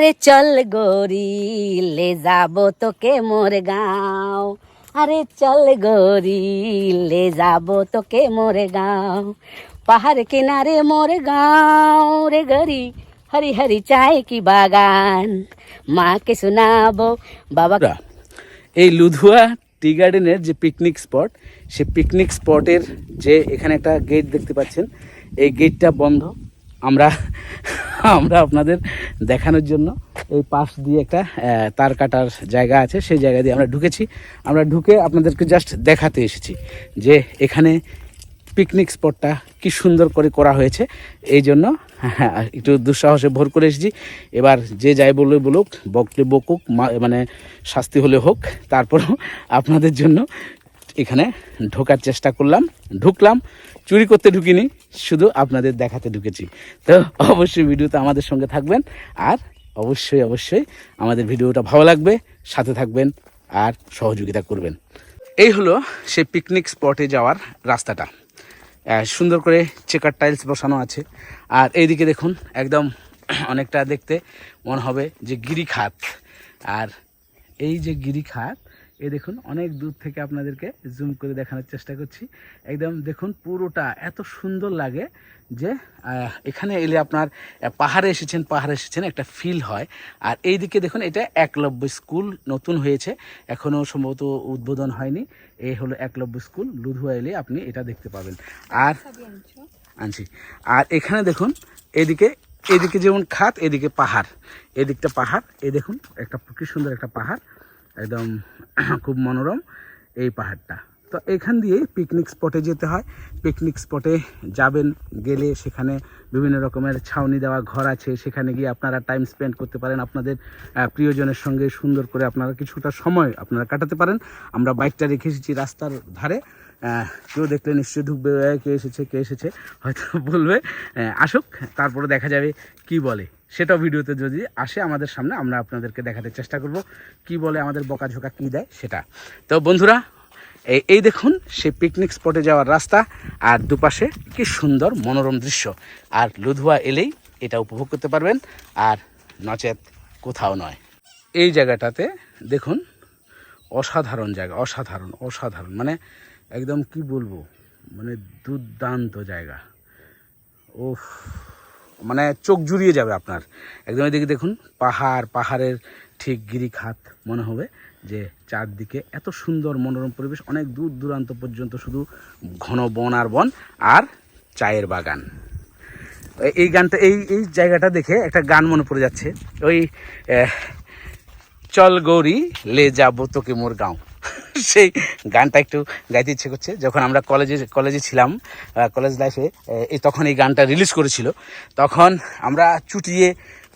আরে চল গরি, লে যাব তোকে মোর গাঁও। আরে চল গরি, লে যাব তোকে মোর গাঁও। পাহাড় কিনারে মোর গাঁও রে গরি, হরি হরি চায় কি বাগান। মাকে শোনাবো, বাবা এই লুধুয়া টি গার্ডেনের যে পিকনিক স্পট, সে পিকনিক স্পটের যে এখানে একটা গেট দেখতে পাচ্ছেন, এই গেটটা বন্ধ। আমরা আমরা আপনাদের দেখানোর জন্য এই পাশ দিয়ে একটা তার কাটার জায়গা আছে সেই জায়গা দিয়ে আমরা ঢুকেছি। আমরা ঢুকে আপনাদেরকে জাস্ট দেখাতে এসেছি যে এখানে পিকনিক স্পটটা কি সুন্দর করে করা হয়েছে। এই জন্য হ্যাঁ, একটু দুঃসাহসে ভোর করে এসেছি। এবার যে যাই বললে বলুক বকলে বকুক মানে শাস্তি হলে হোক তারপরও আপনাদের জন্য এখানে ঢোকার চেষ্টা করলাম, ঢুকলাম। চুরি করতে ঢুকিনি, শুধু আপনাদের দেখাতে ঢুকেছি। তো অবশ্যই ভিডিওতে আমাদের সঙ্গে থাকবেন আর অবশ্যই অবশ্যই আমাদের ভিডিওটা ভালো লাগবে, সাথে থাকবেন আর সহযোগিতা করবেন। এই হলো সে পিকনিক স্পটে যাওয়ার রাস্তাটা। সুন্দর করে চেকার টাইলস বসানো আছে। আর এইদিকে দেখুন, একদম অনেকটা দেখতে মনে হবে যে গিরিখাত। আর এই যে গিরিখাত এই দেখুন অনেক দূর থেকে আপনাদেরকে জুম করে দেখানোর চেষ্টা করছি। একদম দেখুন পুরোটা এত সুন্দর লাগে যে এখানে এলে আপনার পাহাড়ে এসেছেন পাহাড়ে এসেছেন একটা ফিল হয়। আর এইদিকে দেখুন এটা একলব্য স্কুল নতুন হয়েছে এখনও সম্ভবত উদ্বোধন হয়নি। এই হলো একলব্য স্কুল লুধুয়া এলে আপনি এটা দেখতে পাবেন। আর আনছি? আর এখানে দেখুন এদিকে এদিকে যেমন খাত এদিকে পাহাড়। এদিকটা পাহাড় এই দেখুন একটা কি সুন্দর একটা পাহাড়। একদম খুব মনোরম এই পাহাড়টা। তো এখান দিয়ে পিকনিক স্পটে যেতে হয়। পিকনিক স্পটে যাবেন, গেলে সেখানে বিভিন্ন রকমের ছাউনি দেওয়া ঘর আছে। সেখানে গিয়ে আপনারা টাইম স্পেন্ড করতে পারেন। আপনাদের প্রিয়জনের সঙ্গে সুন্দর করে আপনারা কিছুটা সময় আপনারা কাটাতে পারেন। আমরা বাইকটা রেখে এসেছি রাস্তার ধারে। কেউ দেখলে নিশ্চয়ই ঢুকবে কে এসেছে কে এসেছে, হয়তো বলবে। আসুক, তারপরে দেখা যাবে কি বলে। সেটা ভিডিওতে যদি আসে আমাদের সামনে, আমরা আপনাদেরকে দেখাতে চেষ্টা করব কি বলে আমাদের বকাঝোকা কী দেয় সেটা। তো বন্ধুরা এই এই দেখুন, সেই পিকনিক স্পটে যাওয়ার রাস্তা, আর দুপাশে কি সুন্দর মনোরম দৃশ্য। আর লুধুয়া এলেই এটা উপভোগ করতে পারবেন, আর নচেত কোথাও নয়। এই জায়গাটাতে দেখুন, অসাধারণ জায়গা, অসাধারণ অসাধারণ। মানে একদম কি বলব? মানে দুর্দান্ত জায়গা। ওফ মানে চোখ জুড়িয়ে যাবে আপনার। একদম এদিকে দেখুন, পাহাড়, পাহাড়ের ঠিক গিরিখাত মনে হবে যে চারদিকে এত সুন্দর মনোরম পরিবেশ, অনেক দূর দূরান্ত পর্যন্ত শুধু ঘন বন আর বন আর চায়ের বাগান। এই- গানটা, এই এই জায়গাটা দেখে একটা গান মনে পড়ে যাচ্ছে। ওই চল গৌরী, লে যাব তোকে মোর গাঁও। সেই গানটা একটু গাইতে ইচ্ছে করছে। যখন আমরা কলেজে কলেজে ছিলাম কলেজ লাইফে এই তখন এই গানটা রিলিজ করেছিল। তখন আমরা চুটিয়ে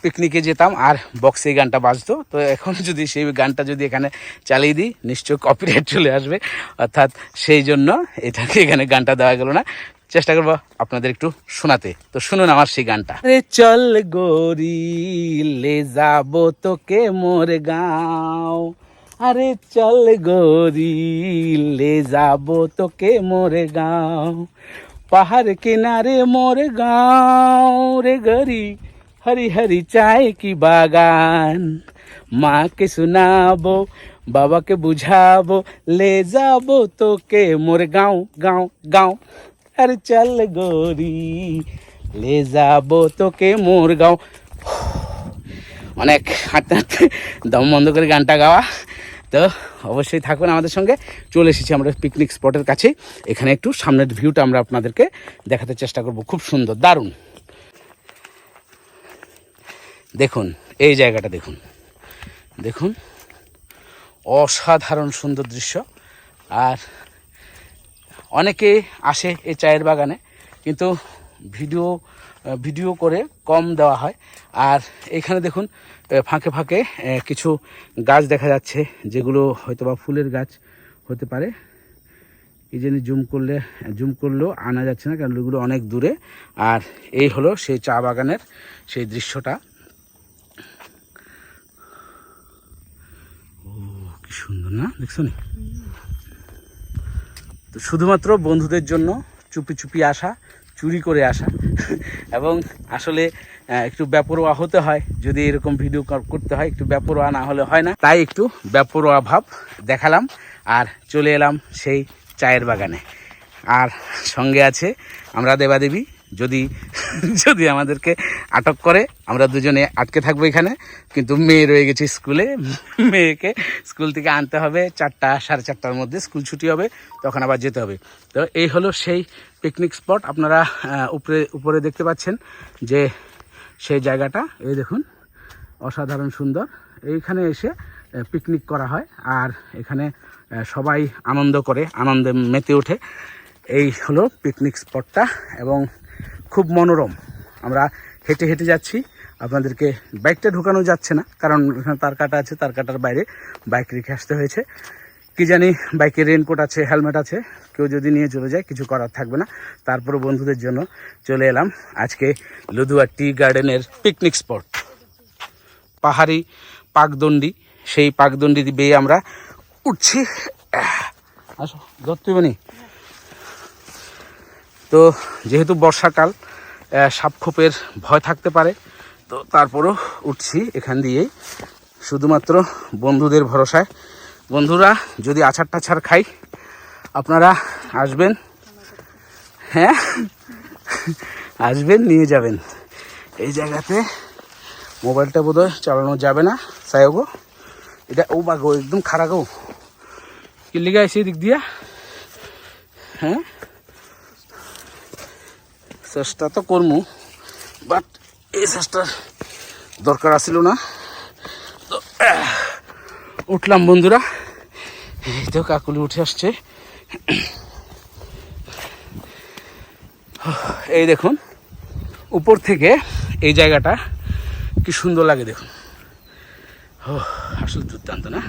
পিকনিকে যেতাম আর বক্সে এই গানটা বাজতো। তো এখন যদি সেই গানটা যদি এখানে চালিয়ে দিই নিশ্চয় কপিরাইট চলে আসবে। অর্থাৎ সেই জন্য এটাকে এখানে গানটা দেওয়া গেল না। চেষ্টা করব আপনাদের একটু শোনাতে। তো শুনুন আমার সেই গানটা। চল গরি, লে যাব তোকে মোর গাঁও। আরে চল গরি লে যাব তোকে মোর গাঁও। পাহাড় কিনারে মোর গাঁও রে গরি, হরি হরি চায় কি বাগান। মাকে শোনাবো, বাবাকে বুঝাবো, লে যাব তোকে মোর গাঁও গাঁও গাঁও। আরে চল গরি লে যাব তোকে মোর গাঁও। অনেক হাঁটতে হাঁটতে দম বন্ধ করে গানটা গাওয়া। তো অবশ্যই থাকুন আমাদের সঙ্গে। চলে এসেছি আমরা পিকনিক স্পটের কাছে এখানে একটু সামনের ভিউটা আমরা আপনাদেরকে দেখাতে চেষ্টা করব। খুব সুন্দর, দারুণ। দেখুন, এই জায়গাটা দেখুন। দেখুন, অসাধারণ সুন্দর দৃশ্য। আর অনেকে আসে এই চায়ের বাগানে, কিন্তু ভিডিও ভিডিও করে কম দেওয়া হয়। আর এখানে দেখুন ফাঁকে ফাঁকে কিছু গাছ দেখা যাচ্ছে, যেগুলো হয়তো বা ফুলের গাছ হতে পারে। এই জন্য জুম করলে, জুম করলেও আনা যাচ্ছে না, কারণ এগুলো অনেক দূরে। আর এই হলো সেই চা বাগানের সেই দৃশ্যটা। ও, কি সুন্দর না, দেখছ তো শুধুমাত্র বন্ধুদের জন্য চুপি চুপি আসা চুরি করে আসা। এবং আসলে একটু ব্যাপরোয়া হতে হয়, যদি এরকম ভিডিও কর- করতে হয়, একটু ব্যাপরোয়া না হলে হয় না। তাই একটু ব্যাপরোয়া ভাব দেখালাম আর চলে এলাম সেই চায়ের বাগানে। আর সঙ্গে আছে আমরা দেবাদেবী। যদি যদি আমাদেরকে আটক করে, আমরা দুজনে আটকে থাকব এখানে, কিন্তু মেয়ে রয়ে গেছে স্কুলে, মেয়েকে স্কুল থেকে আনতে হবে, চারটা, সাড়ে চারটার মধ্যে স্কুল ছুটি হবে, তখন আবার যেতে হবে। তো এই হলো সেই পিকনিক স্পট আপনারা উপরে উপরে দেখতে পাচ্ছেন যে সেই জায়গাটা, এই দেখুন, অসাধারণ সুন্দর। এইখানে এসে পিকনিক করা হয়, আর এখানে সবাই আনন্দ করে, আনন্দে মেতে ওঠে। এই হলো পিকনিক স্পটটা এবং খুব মনোরম। আমরা হেঁটে হেঁটে যাচ্ছি। আপনাদেরকে বাইকটা ঢোকানো যাচ্ছে না, কারণ তার কাটা আছে, তার কাটার বাইরে বাইক রেখে আসতে হয়েছে। কি জানি বাইকে রেনকোট আছে হেলমেট আছে, কেউ যদি নিয়ে চলে যায়, কিছু করার থাকবে না। তারপরে বন্ধুদের জন্য চলে এলাম আজকে লুধুয়া টি গার্ডেনের পিকনিক স্পট পাহাড়ি পাকদণ্ডি, সেই পাকদণ্ডি বেয়ে আমরা উঠছি। আসো দত্তবনি তো যেহেতু বর্ষাকাল সাপখোপের ভয় থাকতে পারে, তো তারপরও উঠছি এখান দিয়েই। শুধুমাত্র বন্ধুদের ভরসায়। বন্ধুরা, যদি আছাড় টাছাড় খাই, আপনারা আসবেন হ্যাঁ? আসবেন, নিয়ে যাবেন। এই জায়গাতে মোবাইলটা বোধহয় চালানো যাবে না সাহেবো এটা ও বাগো একদম খারাপ গো। কি লিগা এসে দিক দিয়া? হ্যাঁ? চেষ্টা তো করমু বাট এই চেষ্টার দরকার আছিল না। তো উঠলাম বন্ধুরা। এই তো কাকুলি উঠে আসছে। এই দেখুন, উপর থেকে এই জায়গাটা কি সুন্দর লাগে দেখুন। ও আসলে দুর্দান্ত না?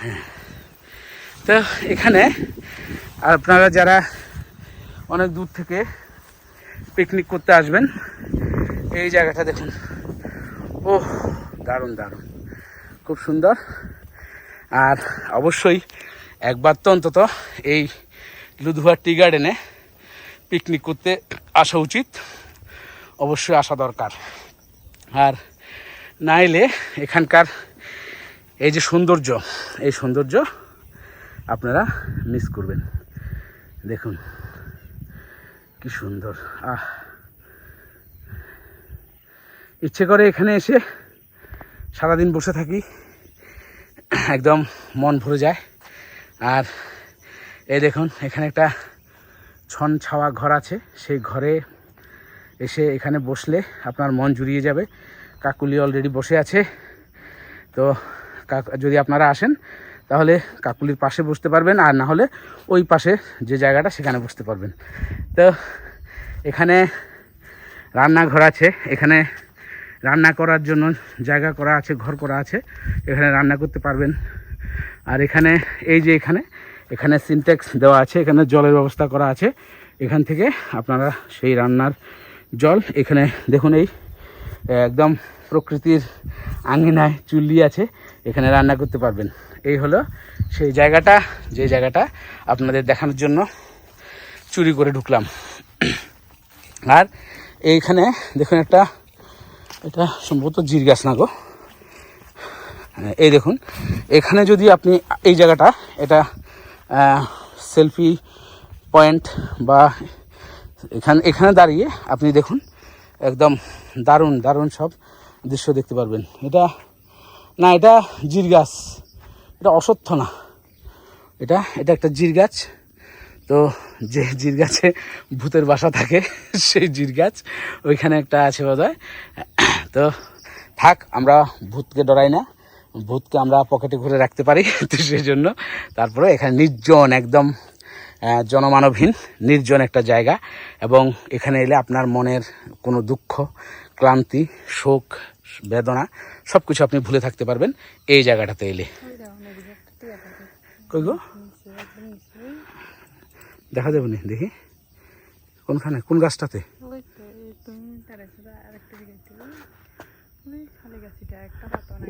হ্যাঁ। তো, এখানে আপনারা যারা অনেক দূর থেকে পিকনিক করতে আসবেন। এই জায়গাটা দেখুন। ও দারুণ দারুণ। খুব সুন্দর। আর অবশ্যই একবার তো অন্তত এই লুধুয়া টি গার্ডেনে পিকনিক করতে আসা উচিত। অবশ্যই আসা দরকার। আর না এলে এখানকার এই যে সৌন্দর্য, এই সৌন্দর্য আপনারা মিস করবেন। দেখুন। কি সুন্দর। আহ। ইচ্ছে করে এখানে এসে সারাদিন বসে থাকি। একদম মন ভরে যায়। আর এই দেখুন, এখানে একটা ছন ছাওয়া ঘর আছে। সেই ঘরে এসে এখানে বসলে আপনার মন জুড়িয়ে যাবে। কাকুলি অলরেডি বসে আছে। তো যদি আপনারা আসেন তাহলে কাকুলির পাশে বসতে পারবেন আর না হলে ওই পাশে যে জায়গাটা সেখানে বসতে পারবেন। তো এখানে রান্নাঘর আছে, এখানে রান্না করার জন্য জায়গা করা আছে, ঘর করা আছে, এখানে রান্না করতে পারবেন। আর এখানে এই যে এখানে এখানে সিনটেক্স দেওয়া আছে, এখানে জলের ব্যবস্থা করা আছে। এখান থেকে আপনারা সেই রান্নার জল, এখানে দেখুন এই, একদম প্রকৃতির আঙ্গিনায় চুল্লি আছে, এখানে রান্না করতে পারবেন। এই হলো সেই জায়গাটা, যে জায়গাটা আপনাদের দেখানোর জন্য চুরি করে ঢুকলাম। আর এইখানে দেখুন একটা, এটা সম্ভবত জির গাছ না গো। এই দেখুন, এখানে যদি আপনি এই জায়গাটা, এটা সেলফি পয়েন্ট বা এখানে এখানে দাঁড়িয়ে আপনি দেখুন, একদম দারুণ দারুণ সব দৃশ্য দেখতে পারবেন। এটা, না, এটা জির গাছ এটা অসত্য না। এটা এটা একটা জির গাছ। তো যে জির গাছে ভূতের বাসা থাকে, সেই জির গাছ। ওইখানে একটা আছে বোধ তো থাক, আমরা ভূতকে ডরাই না। ভূতকে আমরা পকেটে ঘুরে রাখতে পারি, তো সেই জন্য। তারপরে এখানে নির্জন, একদম জনমানবহীন, নির্জন একটা জায়গা। এবং এখানে এলে আপনার মনের কোনো দুঃখ, ক্লান্তি, শোক, বেদনা সব কিছু আপনি ভুলে থাকতে পারবেন। এই জায়গাটাতে এলে। কই গো দেখা যাবে না দেখি। কোনখানে? কোন গাছটাতে?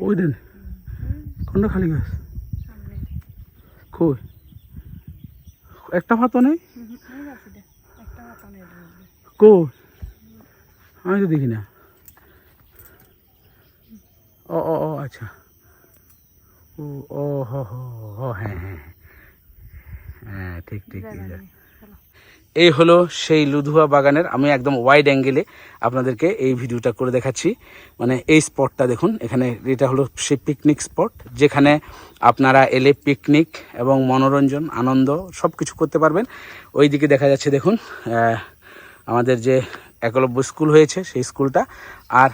ওই দেন। কোনটা খালি গাছ? কই? একটা ভাতও নেই। কই? আমি তো দেখি না ও ও আচ্ছা। ও ও হো হো হ্যাঁ হ্যাঁ হ্যাঁ। হ্যাঁ ঠিক ঠিক। এই হলো সেই লুধুয়া বাগানের আমি একদম ওয়াইড অ্যাঙ্গেলে আপনাদেরকে এই ভিডিওটা করে দেখাচ্ছি মানে এই স্পটটা দেখুন এখানে এটা হলো সেই পিকনিক স্পট যেখানে আপনারা এলে পিকনিক এবং মনোরঞ্জন আনন্দ সব কিছু করতে পারবেন ওই দিকে দেখা যাচ্ছে দেখুন আমাদের যে একলব্য স্কুল হয়েছে সেই স্কুলটা আর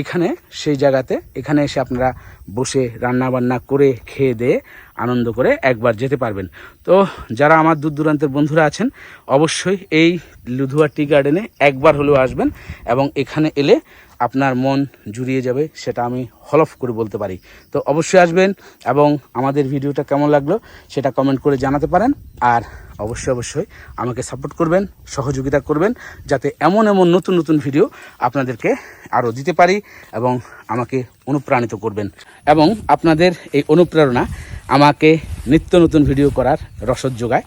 এখানে, সেই জায়গাতে, এখানে এসে আপনারা বসে রান্না বান্না করে খেয়ে দিয়ে আনন্দ করে একবার যেতে পারবেন। তো যারা আমার দূর দূরান্তের বন্ধুরা আছেন, অবশ্যই এই লুধুয়া টি গার্ডেনে একবার হলেও আসবেন এবং এখানে এলে আপনার মন জুড়িয়ে যাবে, সেটা আমি হলফ করে বলতে পারি। তো অবশ্যই আসবেন এবং আমাদের ভিডিওটা কেমন লাগল সেটা কমেন্ট করে জানাতে পারেন। আর অবশ্যই অবশ্যই আমাকে সাপোর্ট করবেন, সহযোগিতা করবেন, যাতে এমন এমন নতুন নতুন ভিডিও আপনাদেরকে আরও দিতে পারি এবং আমাকে অনুপ্রাণিত করবেন। এবং আপনাদের এই অনুপ্রেরণা আমাকে নিত্য নতুন ভিডিও করার রসদ যোগায়।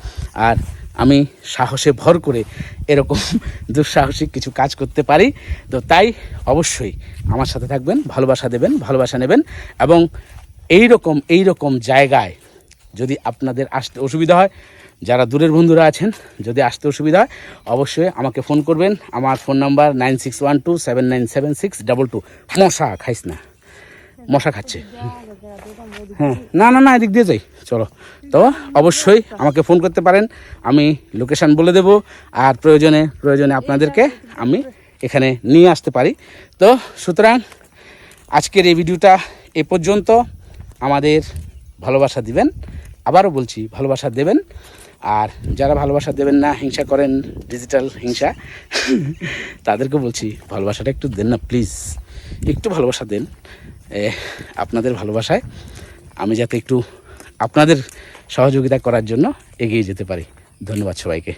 আর আমি সাহসে ভর করে এরকম দুঃসাহসিক কিছু কাজ করতে পারি। তো তাই অবশ্যই আমার সাথে থাকবেন, ভালোবাসা দেবেন, ভালোবাসা নেবেন এবং এই রকম এই রকম জায়গায় যদি আপনাদের আসতে অসুবিধা হয়, যারা দূরের বন্ধুরা আছেন, যদি আসতে অসুবিধা হয়, অবশ্যই আমাকে ফোন করবেন। আমার phone number nine six one two seven nine seven six double two. মশা খাইস না। মশা খাচ্ছে। হ্যাঁ। না না না, এদিক দিয়ে যাই। চলো। তো অবশ্যই আমাকে ফোন করতে পারেন। আমি লোকেশন বলে দেব। আর প্রয়োজনে প্রয়োজনে আপনাদেরকে আমি এখানে নিয়ে আসতে পারি। তো সুতরাং আজকের এই ভিডিওটা এ পর্যন্ত। আমাদের ভালোবাসা দিবেন। আবারও বলছি, ভালোবাসা দেবেন। আর যারা ভালোবাসা দেবেন না, হিংসা করেন ডিজিটাল হিংসা, তাদেরকে বলছি, ভালোবাসাটা একটু দেন না প্লিজ একটু ভালোবাসা দেন। আপনাদের ভালোবাসায় আমি যাতে একটু আপনাদের সহযোগিতা করার জন্য এগিয়ে যেতে পারি। ধন্যবাদ সবাইকে।